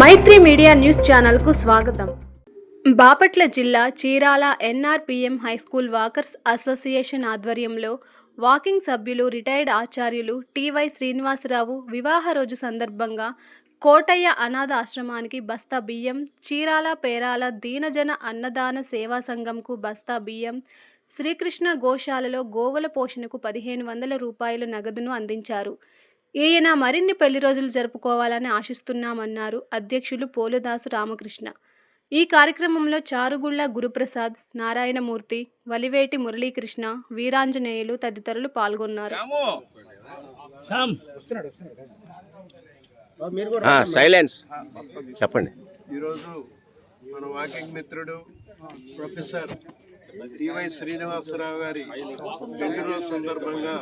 మైత్రి media news ఛానల్కు స్వాగతం. బాపట్ల జిల్లా Chirala NRPM high school walkers association ఆధ్వర్యంలో వాకింగ్ సభ్యులు రిటైర్డ్ ఆచార్యులు టివై శ్రీనివాసరావు వివాహ రోజు సందర్భంగా కోటయ్య అనాథ ఆశ్రమానికి బస్తా బియ్యం చీరాల పేరాల దీనజన అన్నదాన సేవా సంఘంకు బస్తా బియ్యం శ్రీకృష్ణ గోశాలలో గోవుల పోషణకు పదిహేను వందల రూపాయల నగదును అందించారు. ఈయన మరిన్ని పెళ్ళి రోజులు జరుపుకోవాలని ఆశిస్తున్నామన్నారు అధ్యక్షులు పోలుదాసు రామకృష్ణ. ఈ కార్యక్రమంలో చారుగుళ్ళ గురుప్రసాద్ నారాయణమూర్తి వలివేటి మురళీకృష్ణ వీరాంజనేయులు తదితరులు పాల్గొన్నారు. సైలెన్స్ చెప్పండి. ఈరోజు మన వాకింగ్ మిత్రుడు ప్రొఫెసర్ టివై శ్రీనివాసరావు గారి పెళ్ళి రోజు సందర్భంగా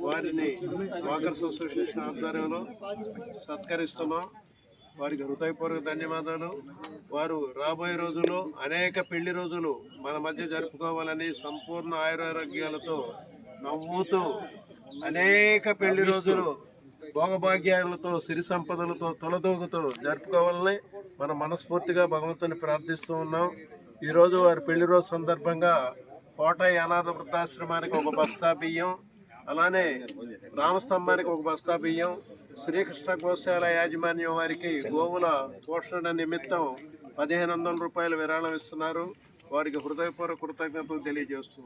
వారిని వాకర్స్ అసోసియేషన్ ఆధ్వర్యంలో సత్కరిస్తున్నాం. వారికి హృదయపూర్వక ధన్యవాదాలు. వారు రాబోయే రోజుల్లో అనేక పెళ్ళి రోజులు మన మధ్య జరుపుకోవాలని సంపూర్ణ ఆయురారోగ్యాలతో నవ్వుతూ అనేక పెళ్ళి రోజులు భోగభాగ్యాలతో సిరి సంపదలతో తొలదూగుతూ జరుపుకోవాలని మనం మనస్ఫూర్తిగా భగవంతుని ప్రార్థిస్తూ ఉన్నాం. ఈరోజు వారి పెళ్ళి రోజు సందర్భంగా కోటయ్య అనాథ వృద్ధాశ్రమానికి ఒక బస్తా బియ్యం అలానే రామస్తంభానికి ఒక బస్తా బియ్యం శ్రీకృష్ణ గోశాల యాజమాన్యం వారికి గోవుల పోషణ నిమిత్తం పదిహేను వందల రూపాయలు విరాళం ఇస్తున్నారు. వారికి హృదయపూర్వక కృతజ్ఞతలు తెలియజేస్తూ